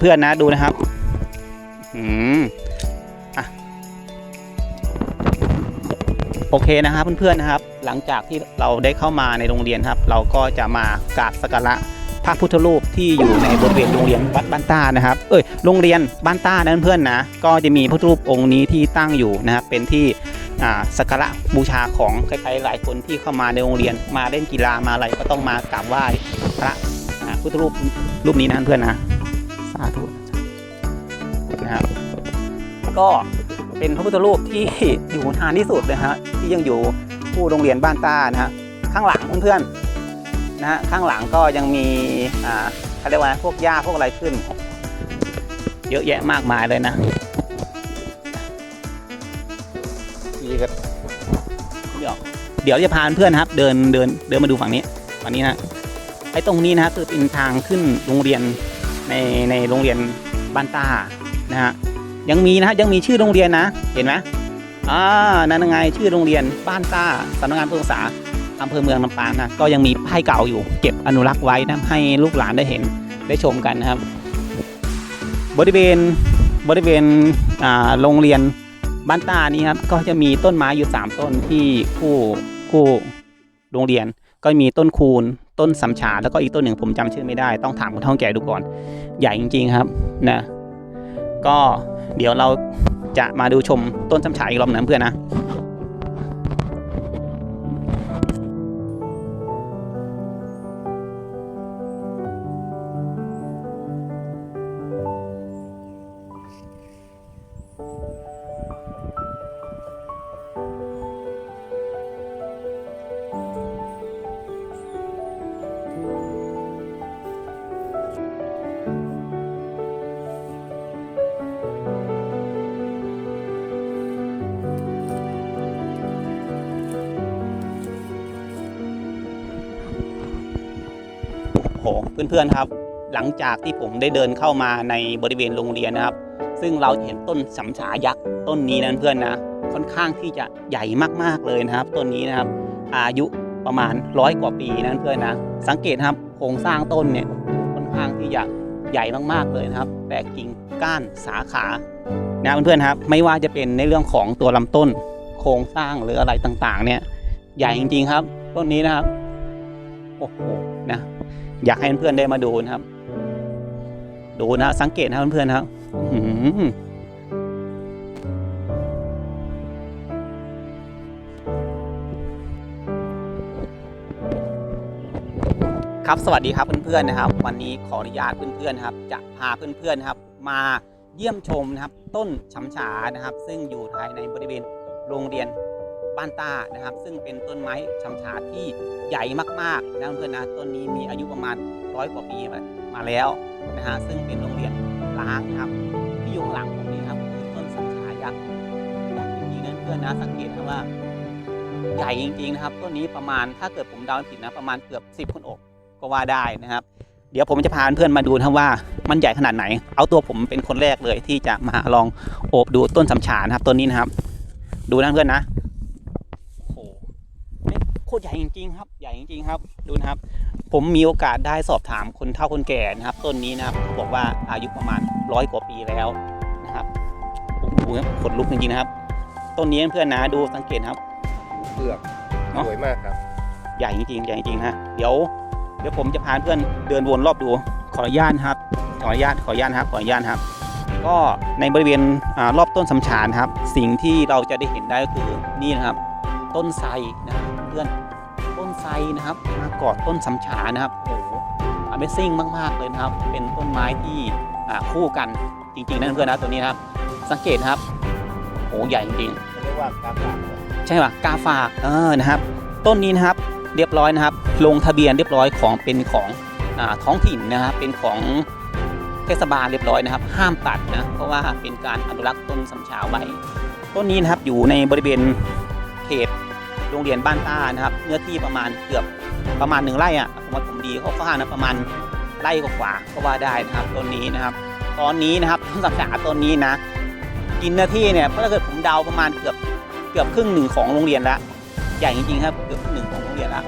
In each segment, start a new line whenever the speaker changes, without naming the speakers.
เพื่อนๆนะดูนะครับอืมอะโอเคนะครับเพื่อนๆนะครับ หลังจากที่เราได้เข้ามาในโรงเรียนครับ เราก็จะมากราบสักการะพระพุทธรูปที่อยู่ในบริเวณโรงเรียนวัดบ้านต้านะครับ เอ้ย โรงเรียนบ้านต้านะเพื่อนๆนะ ก็จะมีพระพุทธรูปองค์นี้ที่ตั้งอยู่นะครับ เป็นที่อ่าสักการะบูชาของใครๆหลายคนที่เข้ามาในโรงเรียน มาเล่นกีฬามาอะไรก็ต้องมากราบไหว้พระอ่าพุทธรูปรูปนี้นะเพื่อนๆนะ สาธุนะครับ ก็เป็นพระพุทธรูปที่อยู่นานที่สุดเลยฮะที่ยังอยู่ผู้โรงเรียนบ้านต้านะฮะข้างหลังเพื่อนๆนะฮะข้างหลังก็ยังมีอ่าเขาเรียกว่าพวกหญ้าพวกอะไรขึ้น เยอะแยะมากมายเลยนะนี่ก็เดี๋ยวเดี๋ยวจะพาเพื่อนนะครับ เดินเดินเดินมาดูฝั่งนี้ฝั่งนี้นะไอ้ตรงนี้นะคือเป็นทางขึ้นโรงเรียน ในในโรงเรียนบ้านตานะฮะยังมีนะฮะยังมีชื่อโรงเรียนนะเห็นไหมอ่านั่นไงชื่อโรงเรียนบ้านตาสำนักงานผู้ศึกษาอำเภอเมืองลำปางนะก็ยังมีป้ายเก่าอยู่ เก็บอนุรักษ์ไว้นะให้ลูกหลานได้เห็นได้ชมกันนะครับ บริเวณบริเวณอ่าโรงเรียนบ้านตานี้ครับก็จะมีต้นไม้อยู่ 3 ต้นที่คู่คู่โรงเรียน ก็มีต้นคูนต้นสำฉาแล้วก็อีกต้นหนึ่งผมจำชื่อไม่ได้ ต้องถามคนเฒ่าแก่ดูก่อน ใหญ่จริง ๆครับนะก็เดี๋ยวเราจะมาดูชมต้นสำฉายอีกรอบหนึงเพื่อนนะ โหเพื่อนๆครับ หลังจากที่ผมได้เดินเข้ามาในบริเวณโรงเรียนนะครับ ซึ่งเราเห็นต้นสำฉายักษ์ต้นนี้นะเพื่อนนะค่อนข้างที่จะใหญ่มากๆเลยนะครับ ต้นนี้นะครับ อายุประมาณร้อยกว่าปีนะเพื่อนนะสังเกตครับโครงสร้างต้นเนี่ยค่อนข้างที่จะใหญ่มากๆเลยนะครับ แต่กิ่งก้านสาขานะเพื่อนๆครับ ไม่ว่าจะเป็นในเรื่องของตัวลำต้น โครงสร้างหรืออะไรต่างๆ เนี่ย ใหญ่จริงๆครับ ต้นนี้นะครับ โอ้โหนะ อยากให้เพื่อนๆได้มาดูนะครับ ดูนะสังเกตนะเพื่อนๆนะครับครับสวัสดีครับเพื่อนๆนะครับ วันนี้ขออนุญาตเพื่อนๆครับ จะพาเพื่อนๆครับ มาเยี่ยมชมนะครับ ต้นฉำฉานะครับ ซึ่งอยู่ภายในบริเวณโรงเรียน้านต้านะครับ ซึ่งเป็นต้นไม้ฉำฉาที่ใหญ่มากๆนะเพื่อนนะต้นนี้มีอายุประมาณร้อยกว่าปีมาแล้วนะฮะซึ่งเป็นโรงเรียนล้างนะครับ ที่อยู่ข้างหลังผมนี่ครับคือต้นสัญชายักษ์ยักษ์จริงๆนะเพื่อนนะสังเกตนะว่า ใหญ่จริงๆนะครับต้นนี้ประมาณถ้าเกิดผมเดาไม่ผิดนะประมาณเกือบ 10คนอกก็ว่าได้นะครับ เดี๋ยวผมจะพาเพื่อนมาดูนะว่ามันใหญ่ขนาดไหน เอาตัวผมเป็นคนแรกเลยที่จะมาลองโอบดูต้นสำชานะครับต้นนี้นะครับ ดูนะเพื่อนนะ คตรใหญ่จริงๆครับ ใหญ่จริงๆครับ ดูนะครับ ผมมีโอกาสได้สอบถามคนเฒ่าคนแก่นะครับ ต้นนี้นะครับเขาบอกว่าอายุประมาณร้อยกว่าปีแล้วนะครับโอ้โหขนลุกจริงๆนะครับ ต้นนี้เพื่อนๆนะดูสังเกตนะครับ
เปลือก
เนอะ
สวยมากครับ
ใหญ่จริงๆใหญ่จริงๆนะเดี๋ยวเดี๋ยวผมจะพาเพื่อนเดินวนรอบดูขออนุญาตนะครับ ขออนุญาตขออนุญาตนะครับขออนุญาตนะครับ ก็ในบริเวณอารอบต้นสำชานนะครับ สิ่งที่เราจะได้เห็นได้ก็คือนี่นะครับ ต้นไทรนะครับ เพื่อนต้นไทรนะครับ มากอดต้นสำชานะครับโอ้โห Amazing มากๆเลยนะครับ เป็นต้นไม้ที่อ่าคู่กันจริงๆนะเพื่อนนะตัวนี้นะครับ สังเกตนะครับโอ้โหใหญ่จริงๆ
เขาเรียกว่าการหลัง
ใช่ป่ะกาฝากเออนะครับ ต้นนี้นะครับเรียบร้อยนะครับ ลงทะเบียนเรียบร้อยของเป็นของอาท้องถิ่นนะครับเป็นของเทศบาลเรียบร้อยนะครับ ห้ามตัดนะเพราะว่าเป็นการอนุรักษ์ต้นสำชาไว้ ต้นนี้นะครับอยู่ในบริเวณเขต โรงเรียนบ้านต้านะครับ เนื้อที่ประมาณเกือบประมาณหนึ่งไร่อะผมว่าผมดีเขาข้างนะประมาณไร่กว่าก็ว่าได้นะครับต้นนี้นะครับ ตอนนี้นะครับต้นสำชาต้นนี้นะ กินเนื้อที่เนี่ยถ้าเกิดผมเดาประมาณเกือบเกือบครึ่งหนึ่งของโรงเรียนล้วใหญ่จริงๆครับเกือบครึ่งหนึ่งของโรงเรียนล้ว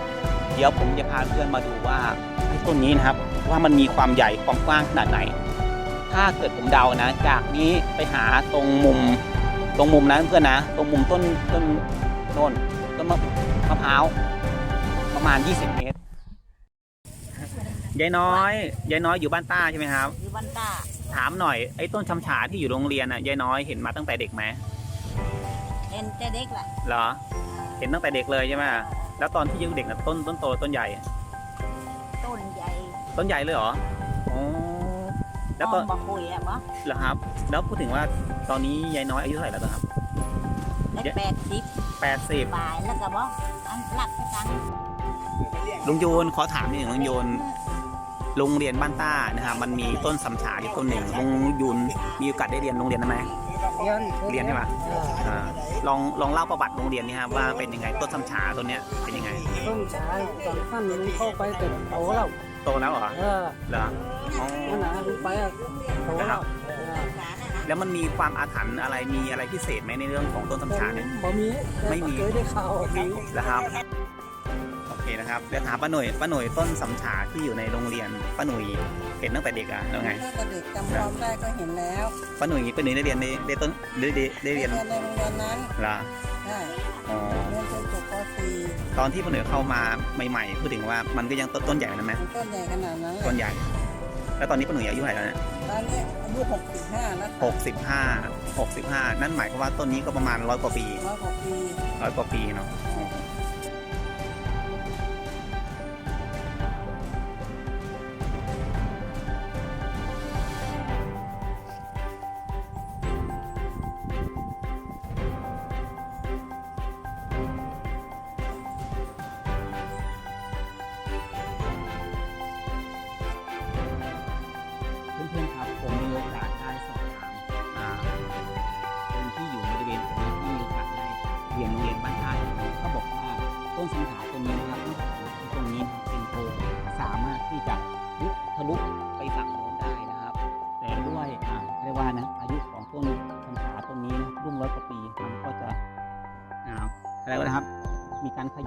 เดี๋ยวผมจะพาเพื่อนมาดูว่าต้นนี้นะครับ ว่ามันมีความใหญ่ความกว้างขนาดไหน ถ้าเกิดผมเดานะ จากนี้ไปหาตรงมุมตรงมุมนะเพื่อนนะ ตรงมุมต้นต้นโน่น ต้นมะมะพร้าวประมาณ 20 เมตรยายน้อยยายน้อยอยู่บ้านต้าใช่ไหมครับ
อยู่บ้านตา
ถามหน่อยไอ้ต้นชำฉาที่อยู่โรงเรียนน่ะยายน้อยเห็นมาตั้งแต่เด็กไหม
เห็นแต่เด็กแหละ
เหรอ เห็นตั้งแต่เด็กเลยใช่ไหมแล้วตอนที่ยังเด็กน่ะต้นต้นโตต้นใหญ่
ต้นใหญ่
ต้นใหญ่เลยเหรออ๋อแล้ว
ต้
ก็
นบะคุยอะปะ
เหรอครับ แล้วพูดถึงว่าตอนนี้ยายน้อยอายุเท่าไหร่แล้วครับ
ได้แปดสิบ
แปดสิบ
ปลายแล้วก็บอกอันหลักที่กัน
ลุงโยนขอถามนิดหนึ่งลุงโยนโรงเรียนบ้านต้านะครับมันมีต้นสำฉาอยู่ต้นหนึ่งลุงยูนมีโอกาสได้เรียนโรงเรียนนั้นไหม
เรียน
เรียนใช่ไหมอ่าลองลองเล่าประวัติโรงเรียนนี่ครับว่าเป็นยังไงต้นสำฉาต้นเนี้ยเป็นยังไง
ต้นชายตอนขั้นมันเข้าไปแต่โตแล้ว
โตแล้วเหรอ
เออ
เหรออ๋อ
นั่นนะลงไปอะโตแล้วเออ
แล้วมันมีความอาถรรพ์อะไรมีอะไรพิเศษไหมในเรื่องของต้นสำฉาเนี่ย
บ่มี
ไม่มี
เคยได้ข่าวมี
นะครับ โอเคนะครับเดี๋ยวถามป้าหน่วยป้าหน่วยต้นสำฉาที่อยู่ในโรงเรียนป้าหน่วยเห็นตั้งแต่เด็กอะแล้วไง
ตั้งแต่เด็กจำความได้ก็เห็นแล้ว
ป้าหน่วยป้าหน่วยได้เรียนในได้ต้นได้ได้ได้เรียน
เรียนในโรงเรียนนั้น
เหรอ
ใช่
อ๋อ
เรียนจนจบป
ตอนที่ป้าหน่วยเข้ามาใหม่ๆพูดถึงว่ามันก็ยังต้นต้นใหญ่กว่านั้นไหม
.4 มันต้นใหญ่ขนาดนั้นแห
ต้
ละ
นใหญ่ แล้วตอนนี้ป้าหน่วยอายุเท่าไหร่แล้วเนี่ย
ตอนนี้อายุ65แล้ว
หกสิบห้าหกสิบห้านั่นหมายความว่าต้นนี้ก็ประมาณร้อยกว่าปี
ร้อยกว่าปี
ร้อยกว่าปีเนาะเ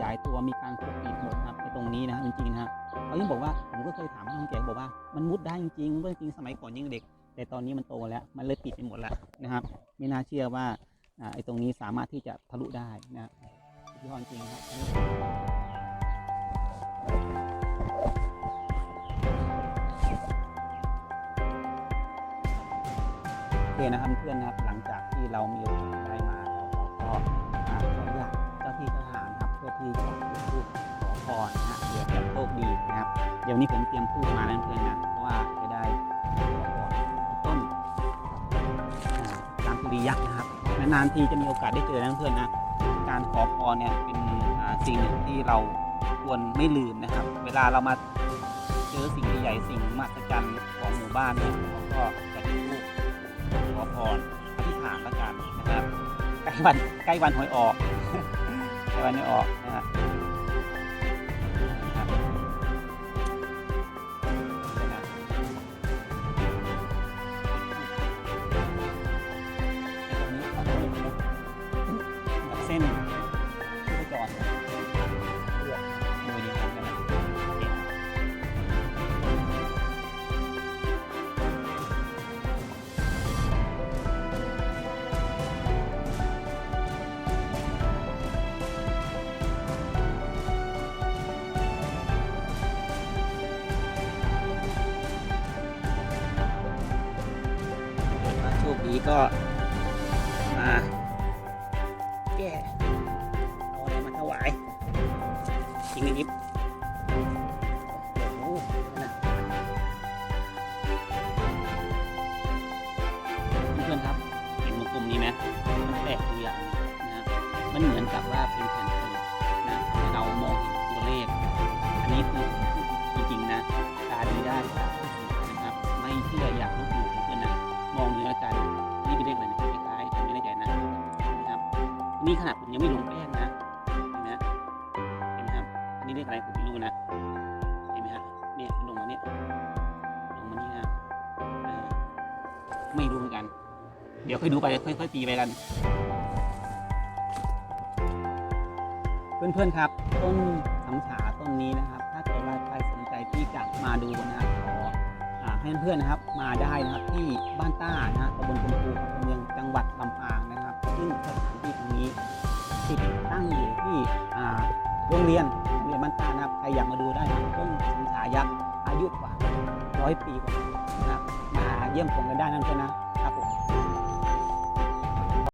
ยายตัวมีการปกปิดหมดครับในตรงนี้นะจริงๆนะเขายังบอกว่าผมก็เคยถามน้องแกบอกว่ามันมุดได้จริงๆเมื่อจริงสมัยก่อนยังเด็ก แต่ตอนนี้มันโตแล้วมันเลยปิดไปหมดแล้วนะครับ ไม่น่าเชื่อว่าไอ้ตรงนี้สามารถที่จะทะลุได้นะสุดยอดจริงครับโอเคนะครับเพื่อนนะครับหลังจากที่เรามีโอกาส พื่อที่จะจุดธูปขอพรนะฮะเผื่อจะโชคดีนะครับ เดี๋ยวนี้ผมเตรียมทูบมาแล้วเพื่อนนะเพราะว่าจะได้ขอพรต้นอ่าตามสุริยักษ์นะครับนานๆทีจะมีโอกาสได้เจอนะเพื่อนนะการขอพรเนี่ยเป็นสิ่งหนึ่งที่เราควรไม่ลืมนะครับ เวลาเรามาเจอสิ่งใหญ่สิ่งมหัศจรรย์ของหมู่บ้านเนี่ยเราก็จะจุดธูปขอพรอธิษฐานละกันนะครับใกล้วันใกล้วันหวยออก วันนี้ออกนะฮะ ถ้ก็มาแก้เอาอะไรมาถวายจริงนิดโอ้โหนเพื่อนครับ เห็นวงกลมนี้ไหมมันแปลกอยู่อย่างนึงนะมันเหมือนกับว่าเป็นแผ่น ยังไม่ลงแป้งนะเห็นไหมเห็นไหมครับอันนี้เลขอะไรผมไม่รู้นะเห็นไหมฮะเนี่ยลงมาเนี่ยลงมานี่นะไม่รู้เหมือนกัน เดี๋ยวค่อยดูไปค่อยๆตีไปกัน เพื่อนๆครับ ต้นช้ำฉาต้นนี้นะครับ ถ้าเกิดว่าใครสนใจที่จะมาดูนะครับขออให้เพื่อนๆนะครับ มาได้นะครับที่บ้านต้านะฮะตำบลชมพูอำเภอเมืองจังหวัดลำปางนะครับ ซึ่งสถานที่ตรงนี้ ติดตั้งอยู่ที่โรงเรียนโรงเรียนบ้านต้านะครับใครอยากมาดูได้นะต้นสังขายักษ์อายุกว่าร้อยปีกว่านะครับมาเยี่ยมชมกันได้นั่นเองนะ